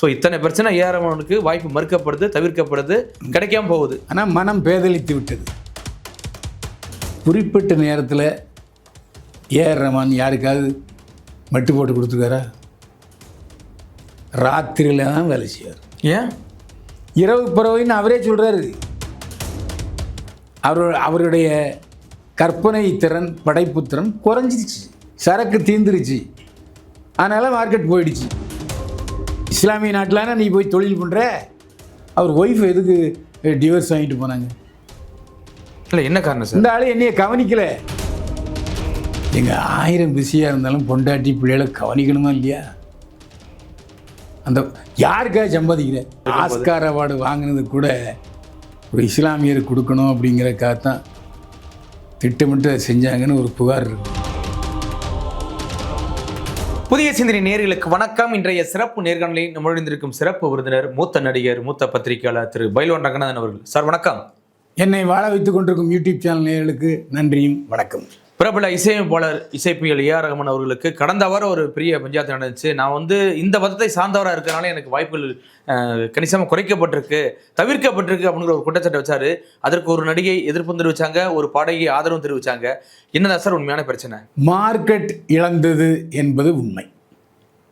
So இத்தனை பிரச்சனை ஏஆர்எமனுக்கு வாய்ப்பு மறுக்கப்படுது தவிர்க்கப்படுது கிடைக்காம போகுது. ஆனால் மனம் பேதலித்து விட்டது. குறிப்பிட்ட நேரத்தில் ஏஆர் ரஹ்மான் யாருக்காவது மட்டு போட்டு கொடுத்துருக்காரா? ராத்திரியில் தான் வேலை செய்வார். ஏன்? இரவு பறவைன்னு அவரே சொல்கிறாரு அவர் அவருடைய கற்பனை திறன் படைப்பு திறன் குறைஞ்சிருச்சு. சரக்கு தீந்துருச்சு. அதனால் மார்க்கெட் போயிடுச்சு. இஸ்லாமிய நாட்டிலான நீ போய் தொழில் பண்ணுற அவர் ஒய்ஃப் எதுக்கு டிவோர்ஸ் வாங்கிட்டு போனாங்க? இல்லை என்ன காரணம் சார் இந்த ஆள் என்னைய கவனிக்கல. எங்கள் ஆயிரம் பிஸியாக இருந்தாலும் பொண்டாட்டி பிள்ளைகளை கவனிக்கணுமா இல்லையா? அந்த யாருக்காக சம்பாதிக்கிற? ஆஸ்கார் அவார்டு வாங்கினது கூட ஒரு இஸ்லாமியருக்கு கொடுக்கணும் அப்படிங்கிறக்காக தான் திட்டமிட்டு அதை செஞ்சாங்கன்னு ஒரு புகார் இருக்கு. புதிய சிந்தனை நேர்களுக்கு வணக்கம். இன்றைய சிறப்பு நேர்காணலில் நம்மழிந்திருக்கும் சிறப்பு விருந்தினர் மூத்த நடிகர் மூத்த பத்திரிகையாளர் திரு பைலோன் ரங்கநாதன் அவர்கள். சார் வணக்கம். என்னை வாழ வைத்துக் கொண்டிருக்கும் யூடியூப் சேனல் நேர்களுக்கு நன்றியும் வணக்கம். பிரபல இசையமைப்பாளர் இசைப்பியல் ஏஆர் ரஹ்மான் அவர்களுக்கு கடந்த வாரம் ஒரு பெரிய பஞ்சாயத்து நடந்துச்சு. நான் வந்து இந்த மதத்தை சார்ந்தவராக இருக்கிறனால எனக்கு வாய்ப்புகள் அஹ், கணிசமா குறைக்கப்பட்டிருக்கு தவிர்க்கப்பட்டிருக்கு அப்படிங்கிற ஒரு குற்றச்சாட்டை வச்சாரு. அதற்கு ஒரு நடிகை எதிர்ப்பு தெரிவிச்சாங்க ஒரு பாடகி ஆதரவும் தெரிவிச்சாங்க. என்னதான் சார் உண்மையான பிரச்சனை? மார்க்கெட் இழந்தது என்பது உண்மை.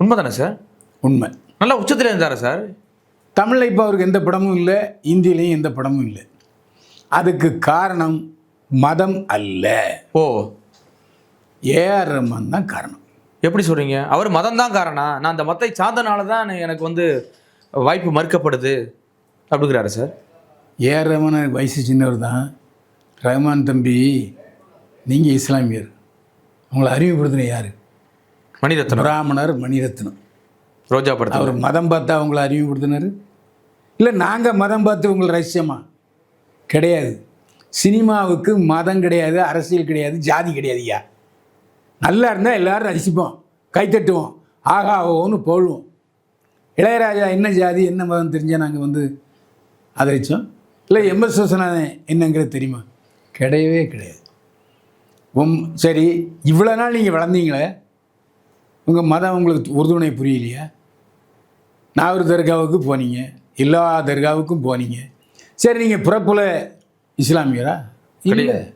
உண்மைதானே சார்? உண்மை. நல்லா உச்சத்தில் இருந்தாரா சார்? தமிழில் இப்போ அவருக்கு எந்த படமும் இல்லை இந்தியிலையும் எந்த படமும் இல்லை. அதுக்கு காரணம் மதம் அல்ல. ஓ. ஏஆர் ரஹ்மான் தான் காரணம். எப்படி சொல்றீங்க? அவர் மதம் தான் காரணம். நான் அந்த மதத்தை சார்ந்தனால தான் எனக்கு வந்து வாய்ப்பு மறுக்கப்படுது அப்படிங்கிறாரு சார். ஏஆர் ரஹ்மான் எனக்கு வயசு சின்னவர் தான். ரஹ்மான் தம்பி நீங்கள் இஸ்லாமியர். உங்களை அறிமுகப்படுத்தின யார்? மணிரத்னம். பிராமணர் மணிரத்னம். ரோஜா படத்தில் அவர் மதம் பார்த்தா அவங்கள அறிமுகப்படுத்தினார்? இல்லை நாங்கள் மதம் பார்த்து உங்களை ரசிச்சோமா? கிடையாது. சினிமாவுக்கு மதம் கிடையாது அரசியல் கிடையாது ஜாதி கிடையாது ஐயா. நல்லா இருந்தால் எல்லாரும் ரசிப்போம் கைத்தட்டுவோம். ஆகா ஓன்னு போழுவோம் இளையராஜா என்ன ஜாதி என்ன மதம் தெரிஞ்சால் நாங்கள் வந்து ஆதரித்தோம் இல்லை எம்எஸ் விஸ்வநாதன் என்னங்கிறது தெரியுமா? கிடையவே கிடையாது. உம் சரி இவ்வளோ நாள் நீங்கள் வளர்ந்தீங்களே உங்கள் மதம் உங்களுக்கு உறுதுணை புரியலையா? நாகூர் தர்காவுக்கு போனீங்க எல்லா தர்காவுக்கும் போனீங்க. சரி நீங்கள் பிறப்பில் இஸ்லாமியரா? இல்லை.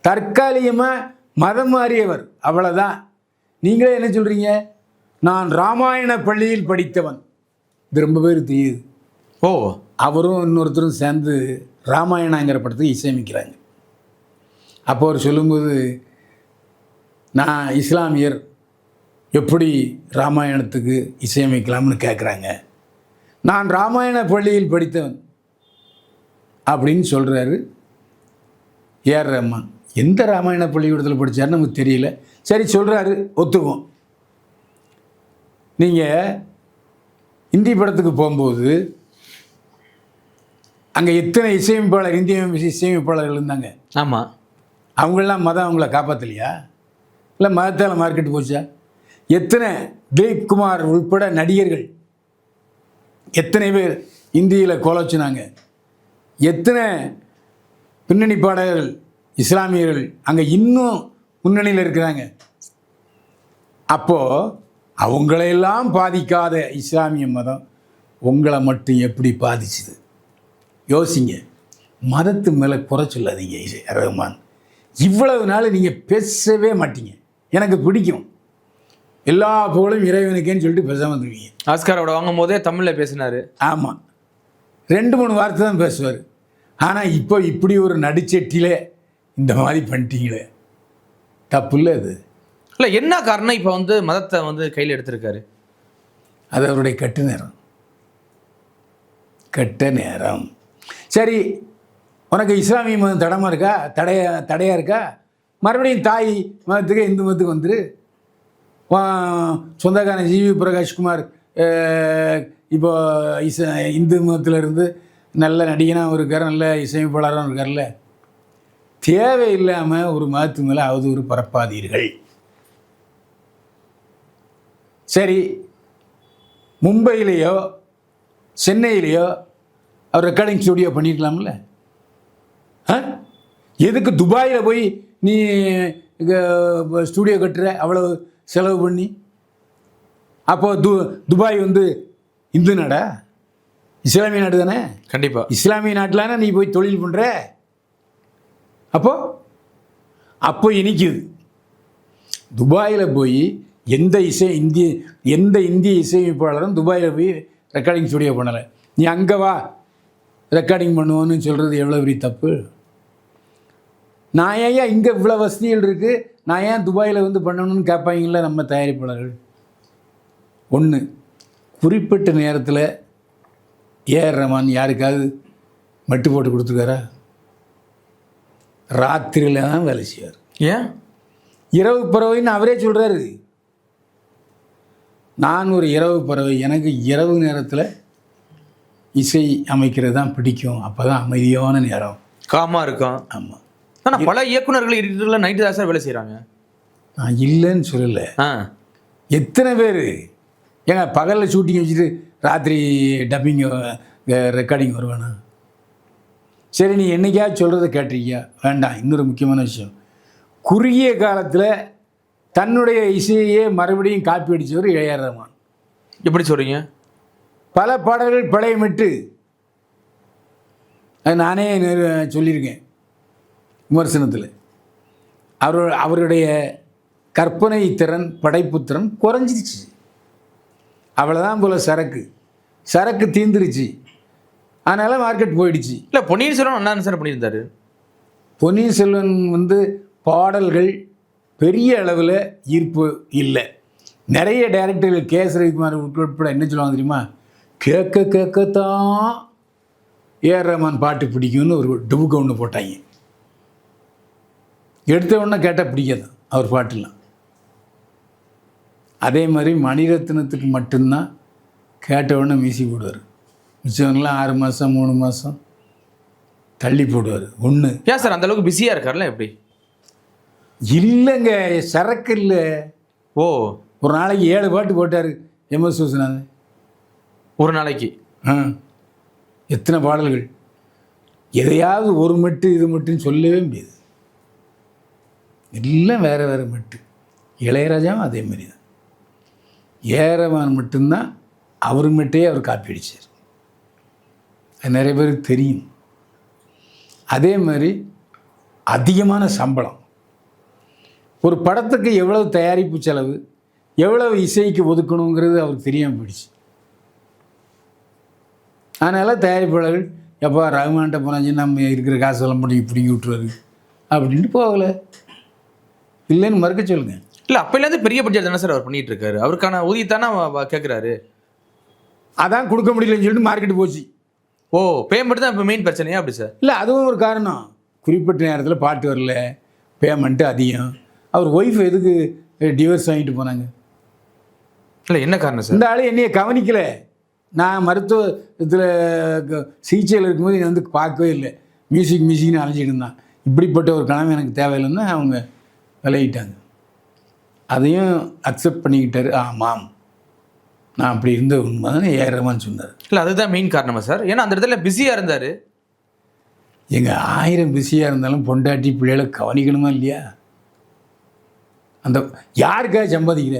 தற்காலிகமாக மதம் மாறியவர் அவ்வளோதான் நீங்களே என்ன சொல்கிறீங்க நான் ராமாயண பள்ளியில் படித்தவன். இது ரொம்ப பேர் தெரியுது. ஓ. அவரும் இன்னொருத்தரும் சேர்ந்து ராமாயணங்கிற படத்துக்கு இசையமைக்கிறாங்க. அப்போ அவர் சொல்லும்போது நான் இஸ்லாமியர் எப்படி ராமாயணத்துக்கு இசையமைக்கலாம்னு கேட்குறாங்க நான் ராமாயண பள்ளியில் படித்தவன் அப்படின்னு சொல்கிறாரு ஏஆர் ரஹ்மான் எந்த ராமாயண பள்ளிக்கூடத்தில் படித்தாருன்னு நமக்கு தெரியல. சரி சொல்கிறாரு ஒத்துக்குவோம். நீங்கள் இந்தி படத்துக்கு போகும்போது அங்கே எத்தனை இசையமைப்பாளர் இந்திய இசையமைப்பாளர்கள் இருந்தாங்க? ஆமா. அவங்களெலாம் மதம் அவங்கள காப்பாற்றலையா இல்லை மதத்தால் மார்க்கெட் போச்சா? எத்தனை திலீப் குமார் உள்பட நடிகர்கள் எத்தனை பேர் இந்தியில் கோலச்சுனாங்க எத்தனை பின்னணி பாடகர்கள் இஸ்லாமியர்கள் அங்கே இன்னும் முன்னணியில் இருக்கிறாங்க. அப்போது அவங்களையெல்லாம் பாதிக்காத இஸ்லாமிய மதம் உங்களை மட்டும் எப்படி பாதிச்சுது? யோசிங்க. மதத்து மேலே குறை சொல்லாதீங்க இசை ரஹ்மான் இவ்வளவு நாள் நீங்கள் பேசவே மாட்டீங்க. எனக்கு பிடிக்கும். எல்லா புகழும் இறைவனுக்கேன்னு சொல்லிட்டு பேசாமல் வந்துருவீங்க ஆஸ்காரோட வாங்கும் போதே தமிழ்ல பேசினாரு. ஆமாம் ரெண்டு மூணு வார்த்தை தான் பேசுவார். ஆனால் இப்போ இப்படி ஒரு நடிச்சட்டியில் இந்த மாதிரி பண்ணிட்டீங்களே. தப்பு இல்லை அது இல்ல என்ன காரணம் இப்ப வந்து மதத்தை வந்து கையில் எடுத்திருக்காரு? அது அவருடைய கெட்ட நேரம். கெட்ட நேரம். சரி உனக்கு இஸ்லாமிய மதம் தடமா இருக்கா? தடைய தடையாக இருக்கா? மறுபடியும் தாய் மதத்துக்கு இந்து மதத்துக்கு வந்துரு. சொந்தக்காரன் ஜிவி பிரகாஷ்குமார் இப்போ இச இந்து மதத்தில் இருந்து நல்ல நடிகனாகவும் இருக்கார் நல்ல இசையமைப்பாளராகவும் இருக்கார்ல தேவையில்லாமல் ஒரு மாற்று மேலே அவதூறு பரப்பாதீர்கள். சரி மும்பையிலேயோ சென்னையிலேயோ அவர் ரெக்கார்டிங் ஸ்டுடியோ பண்ணியிருக்கலாம்ல ஆ? எதுக்கு துபாயில் போய் நீ ஸ்டுடியோ கட்டுற அவ்வளோ செலவு பண்ணி? அப்போது து துபாய் வந்து இந்து நாடா? இஸ்லாமிய நாடு தானே? கண்டிப்பா. இஸ்லாமிய நாட்டிலான நீ போய் தொழில் பண்ணுற அப்போ? அப்போ இனிக்குது. துபாயில் போய் எந்த இசை இந்திய எந்த இந்திய இசையமைப்பாளரும் துபாயில் போய் ரெக்கார்டிங் ஸ்டுடியோ பண்ணலை. நீ அங்கே வா. ரெக்கார்டிங் பண்ணுவோன்னு சொல்கிறது எவ்வளோ பெரிய தப்பு? நான் ஏன் இங்கே இவ்வளோ வசதிகள் இருக்குது நான் ஏன் துபாயில் வந்து பண்ணணும்னு கேட்பாங்கல்ல நம்ம தயாரிப்பாளர்கள்? ஒன்று குறிப்பிட்ட நேரத்தில் ஏஆர் ரஹ்மான் யாருக்காவது மட்டு போட்டு கொடுத்துருக்காரா? ராத்திரியில் தான் வேலை செய்வார். ஏன்? இரவு பறவைன்னு அவரே சொல்கிறாரு நான் ஒரு இரவு பறவை. எனக்கு இரவு நேரத்தில் இசை அமைக்கிறது தான் பிடிக்கும். அப்போ தான் அமைதியான நேரம். காமா இருக்கும் ஆமாம் ஆனா பல இயக்குனர்கள் இருட்டுல நைட்டு தான் சார் வேலை செய்றாங்க. நான் இல்லைன்னு சொல்லலை. ஆ. எத்தனை பேர்? ஏங்க பகலில் ஷூட்டிங் வச்சுட்டு ராத்திரி டப்பிங் ரெக்கார்டிங் வருவானா? சரி நீ என்னைக்காவது சொல்கிறத கேட்டிருக்கியா? வேண்டாம் இன்னொரு முக்கியமான விஷயம். குறுகிய காலத்தில் தன்னுடைய இசையே மறுபடியும் காப்பி அடித்தவர் இளையராஜா ரஹ்மான் எப்படி சொல்றீங்க? பல பாடல்கள் பழைய மெட்டு அது நானே சொல்லியிருக்கேன் விமர்சனத்தில். அவர் அவருடைய கற்பனை திறன் படைப்பு திறன் குறைஞ்சிருச்சு. அவ்வளோதான் போல் சரக்கு. சரக்கு தீந்துருச்சு. அதனால் மார்க்கெட் போயிடுச்சு. இல்ல பொன்னியின் செல்வன் அண்ணா சார் பண்ணியிருந்தாரு. பொன்னியின் செல்வன் வந்து பாடல்கள் பெரிய அளவில் ஈர்ப்பு இல்லை. நிறைய டைரக்டர்கள் கே எஸ் ரவிக்குமார் உட்பட என்ன சொல்லுவாங்க தெரியுமா? கேட்க கேட்கத்தான் ஏஆர் ரஹ்மான் பாட்டு பிடிக்கும்னு ஒரு டுபுக்க ஒன்று போட்டாங்க. எடுத்த உடனே கேட்டால் பிடிக்காது அவர் பாட்டுலாம். அதே மாதிரி மணிரத்னத்துக்கு மட்டும்தான் கேட்ட உடனே மியூசிக் போடுவார். மிச்சவங்களாம் ஆறு மாதம் மூணு மாதம் தள்ளி போடுவார். ஒன்று ஏன் சார் அந்த அளவுக்கு பிஸியா இருக்கார்ல எப்படி? இல்லைங்க சரக்கு இல்லை. ஓ. ஒரு நாளைக்கு ஏழு பாட்டு போட்டார் எம்எஸ் விஸ்வநாதன் ஒரு நாளைக்கு? ஆ. எத்தனை பாடல்கள்? எதையாவது ஒரு மட்டு இது மட்டும் சொல்லவே முடியாது. எல்லாம் வேறு வேறு மட்டு. இளையராஜாவும் அதே மாதிரி தான் ஏரவான் மட்டும்தான் அவர் மட்டுமே அவர் காப்பி அடித்தார் அது நிறைய பேருக்கு தெரியும். அதே மாதிரி அதிகமான சம்பளம். ஒரு படத்துக்கு எவ்வளவு தயாரிப்பு செலவு எவ்வளவு இசைக்கு ஒதுக்கணுங்கிறது அவருக்கு தெரியாமல் போயிடுச்சு. அதனால் தயாரிப்பாளர்கள் எப்போ ரகுமான்ட்ட போனாச்சு நம்ம இருக்கிற காசெல்லாம் பண்ணி பிடிங்கி விட்டுருவாரு. அப்படின்ட்டு போகலை. இல்லைன்னு மறுக்க சொல்லுங்கள் இல்ல அப்பையிலேருந்து பெரிய பட்ஜெட் தானே சார் அவர் பண்ணிட்டு இருக்காரு அவருக்கான ஊதியத்தானே கேட்குறாரு அதான் கொடுக்க முடியலன்னு சொல்லிட்டு மார்க்கெட் போச்சு. ஓ பேமெண்ட் தான் இப்போ மெயின் பிரச்சனையா அப்படி சார் இல்லை அதுவும் ஒரு காரணம். குறிப்பிட்ட நேரத்தில் பாட்டு வரல. பேமெண்ட்டு அதிகம். அவர் ஒய்ஃப் எதுக்கு டிவோர்ஸ் வாங்கிட்டு போனாங்க? இல்ல என்ன காரணம் சார் இந்த ஆள் என்னைய கவனிக்கல. நான் மருத்துவ இதில் சிகிச்சையில் இருக்கும்போது என்னை வந்து பார்க்கவே இல்லை. மியூசிக் மியூசிக்னு அலைஞ்சிட்டு இருந்தான். இப்படிப்பட்ட ஒரு கனவு எனக்கு தேவையில்லைன்னு அவங்க விலகிட்டாங்க. அதையும் அக்செப்ட் பண்ணிக்கிட்டாரு. ஆமாம். நான் அப்படி இருந்த உண்மை தான் ஏறமான்னு சொன்னார் இல்ல அதுதான் மெயின் காரணமா சார் ஏன்னா அந்த இடத்துல பிஸியா இருந்தாரு. எங்கள் ஆயிரம் பிஸியாக இருந்தாலும் பொண்டாட்டி பிள்ளைகளை கவனிக்கணுமா இல்லையா? அந்த யாருக்காக சம்பாதிக்கிற?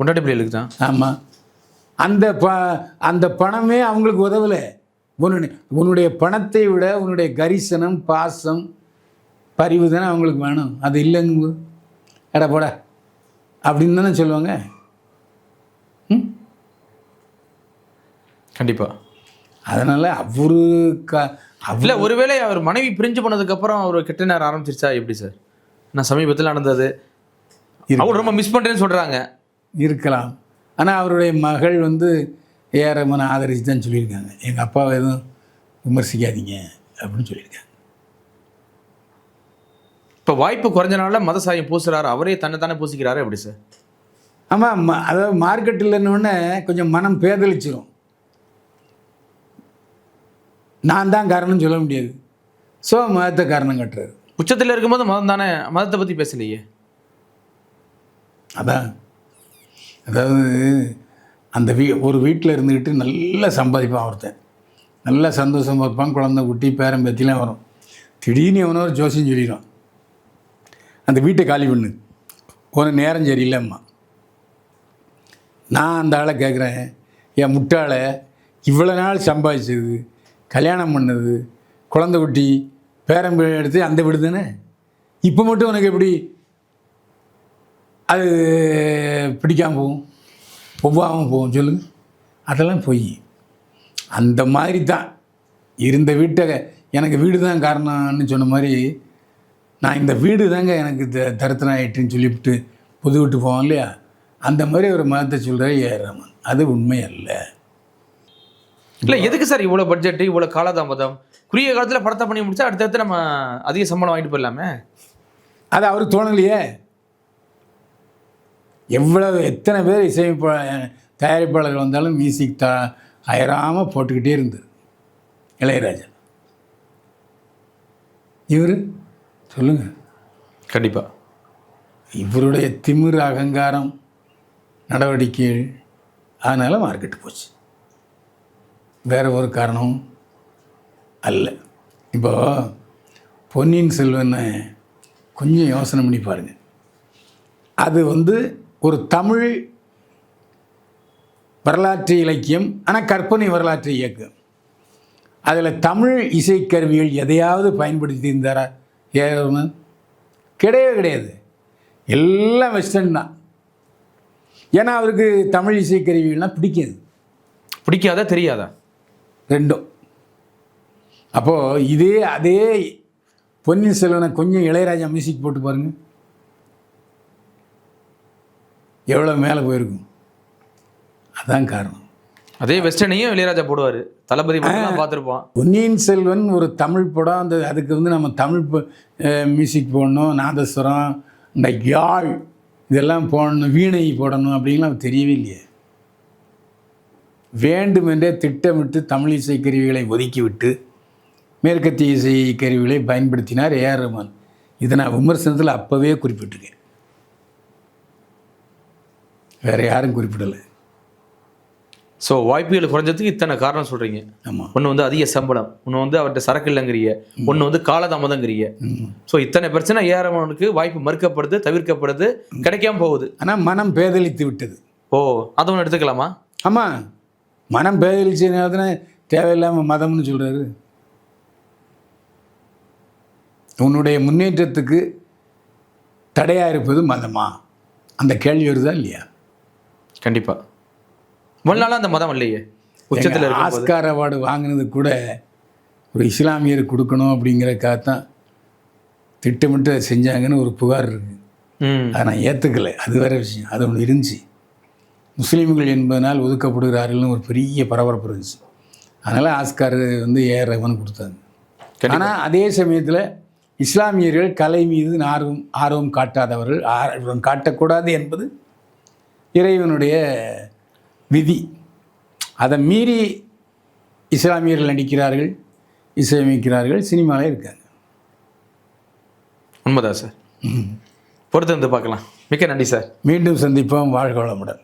பொண்டாட்டி பிள்ளைகளுக்கு தான்? ஆமாம் அந்த ப அந்த பணமே அவங்களுக்கு உதவலை. உன்னுடைய உன்னுடைய பணத்தை விட உன்னுடைய கரிசனம் பாசம் பரிவு தானே அவங்களுக்கு வேணும். அது இல்லைங்கும்போது எடா போடா. அப்படின்னு தானே சொல்லுவாங்க. ம்? கண்டிப்பா. அதனால் அவரு க அவ இல்ல ஒருவேளை அவர் மனைவி பிரிஞ்சு போனதுக்கு அப்புறம் அவர் கெட்ட நேரம் ஆரம்பிச்சிருச்சா? எப்படி சார்? நான் சமீபத்தில் நடந்தது. அவர் ரொம்ப மிஸ் பண்றேன்னு சொல்றாங்க. இருக்கலாம். ஆனால் அவருடைய மகள் வந்து ஏஆர்எம்மனை ஆதரிச்சு தான் சொல்லியிருக்காங்க. எங்கள் அப்பாவை எதுவும் விமர்சிக்காதீங்க அப்படின்னு சொல்லியிருக்காங்க. இப்போ வாய்ப்பு குறைஞ்சனால மத சாயம் பூசுறாரு அவரே தன்னை தானே பூசிக்கிறாரு எப்படி சார்? ஆமாம் அதாவது மார்க்கெட் இல்லைன்னொடனே கொஞ்சம் மனம் பேதலிச்சிரும் நான் தான் காரணம் சொல்ல முடியாது. ஸோ மதத்தை காரணம் கட்டுறாரு. உச்சத்தில் இருக்கும்போது மதம் தானே மதத்தை பத்தி பேசலையே. அதான். அதாவது அந்த வீ ஒரு வீட்டில் இருந்துக்கிட்டு நல்லா சம்பாதிப்பான் ஒருத்தன். நல்லா சந்தோஷமா இருப்பான் குழந்தை குட்டி பேரன் பேத்திலாம் வரும். திடீர்னு எவனோ ஒரு ஜோசியம் சொல்லிடுவான் அந்த வீட்டை காலி பண்ணு. உன நேரம் சரியில்லைம்மா. நான் அந்த ஆளை கேட்குறேன் என் முட்டாளை இவ்வளோ நாள் சம்பாதிச்சது கல்யாணம் பண்ணது குழந்தை குட்டி பேரம்பு எடுத்து அந்த வீடு தானே? இப்போ மட்டும் உனக்கு எப்படி அது பிடிக்காமல் போகும்? ஒவ்வாமல் போகும் சொல்லுங்க அதெல்லாம் பொய். அந்த மாதிரி தான். இருந்த வீட்டை எனக்கு வீடு தான் காரணம்னு சொன்ன மாதிரி நான் இந்த வீடு தாங்க எனக்கு த தரத்தனம் ஆயிட்டுன்னு சொல்லிவிட்டு புது விட்டு போவோம் இல்லையா? அந்த மாதிரி ஒரு மதத்தை சொல்கிறார் ஏறாமன் அது உண்மை அல்ல. இல்ல எதுக்கு சார் இவ்வளவு பட்ஜெட் இவ்வளவு காலதாமதம்? குறுகிய காலத்துல படத்தை பண்ணி முடிச்சா அடுத்தடுத்து நம்ம அதிக சம்பளம் வாங்கிட்டு போயிடலாமே? அது அவருக்கு தோணலையே. எவ்வளவு எத்தனை பேர் இசையமைப்பா தயாரிப்பாளர்கள் வந்தாலும் மியூசிக் த அயராமல் போட்டுக்கிட்டே இருந்தது. இளையராஜா இவர்? சொல்லுங்கள் கண்டிப்பா. இவருடைய திமிரு அகங்காரம் நடவடிக்கைகள் அதனால் மார்க்கெட்டு போச்சு. வேற ஒரு காரணமும் அல்ல. இப்போ பொன்னியின் செல்வனை கொஞ்சம் யோசனை பண்ணி பாருங்க. அது வந்து ஒரு தமிழ் வரலாற்று இலக்கியம் ஆனால் கற்பனை வரலாற்று இயக்கம். அதில் தமிழ் இசைக்கருவிகள் எதையாவது பயன்படுத்தி இருந்தாரா? ஏறவன் கிடையவே கிடையாது. எல்லாம் வெஸ்டர்ன் தான். ஏன்னா அவருக்கு தமிழ் இசைக்கருவிகள்லாம் பிடிக்காது. பிடிக்காதா தெரியாதா? ரெண்டும். அப்போது இதே அதே பொன்னியின் செல்வனை கொஞ்சம் இளையராஜா மியூசிக் போட்டு பாருங்க. எவ்வளோ மேலே போயிருக்கும். அதான் காரணம். அதே வெஸ்டர்னையும் இளையராஜா போடுவாரு. தளபதி மட்டும் பார்த்துருப்பான். பொன்னியின் செல்வன் ஒரு தமிழ் படம். அந்த அதுக்கு வந்து நம்ம தமிழ் மியூசிக் போடணும். நாதஸ்வரம் இந்த யாழ் இதெல்லாம் போடணும். வீணை போடணும் அப்படின்லாம் தெரியவே இல்லையே. வேண்டுமென்றே திட்டமிட்டு தமிழ் இசைக்கருவிகளை ஒதுக்கிவிட்டு மேற்கத்திய இசை கருவிகளை பயன்படுத்தினார் ஏஆர் ரஹ்மான். இதை நான் விமர்சனத்தில் அப்போவே குறிப்பிட்டிருக்கேன். வேறு யாரும் குறிப்பிடலை. ஸோ வாய்ப்புகள் குறைஞ்சதுக்கு இத்தனை காரணம் சொல்றீங்க. ஆமாம் ஒன்று வந்து அதிக சம்பளம் ஒன்று வந்து அவர்கிட்ட சரக்கு இல்லைங்கிறிய ஒன்று வந்து காலதாமதங்கிறிய ஸோ இத்தனை பிரச்சனை ஏறவனுக்கு வாய்ப்பு மறுக்கப்படுது தவிர்க்கப்படுது கிடைக்காம போகுது. ஆனால் மனம் பேதலித்து விட்டது. ஓ அதை ஒன்று எடுத்துக்கலாமா? ஆமாம் மனம் பேதலிச்சதுனால தானே தேவையில்லாமல் மதம்னு சொல்கிறாரு உன்னுடைய முன்னேற்றத்துக்கு தடையாக இருப்பது மதமா? அந்த கேள்வி வருதா இல்லையா? முன்னால அந்த மதம் இல்லையே. உச்சத்தில் ஆஸ்கார் அவார்டு வாங்கினது கூட ஒரு இஸ்லாமியருக்கு கொடுக்கணும் அப்படிங்கிறக்காகத்தான் திட்டமிட்டு அதை செஞ்சாங்கன்னு ஒரு புகார் இருக்குது அதை நான் ஏற்றுக்கலை அது வேற விஷயம். அது ஒன்று இருந்துச்சு. முஸ்லீம்கள் என்பதனால் ஒதுக்கப்படுகிறார்கள்னு ஒரு பெரிய பரபரப்பு இருந்துச்சு. அதனால் ஆஸ்கார் வந்து ஏஆர் ரஹ்மான் கொடுத்தாங்க. ஆனால் அதே சமயத்தில் இஸ்லாமியர்கள் கலை மீது ஆர்வம் ஆர்வம் காட்டாதவர்கள் ஆர்வம் காட்டக்கூடாது என்பது இறைவனுடைய விதி. அதை மீறி இஸ்லாமியர்கள் நடிக்கிறார்கள் இசையமைக்கிறார்கள் சினிமாவில் இருக்காங்க உண்மைதான் சார். பொறுத்து வந்து பார்க்கலாம். மிக்க நன்றி சார். மீண்டும் சந்திப்போம். வாழ்க வளமுடன்.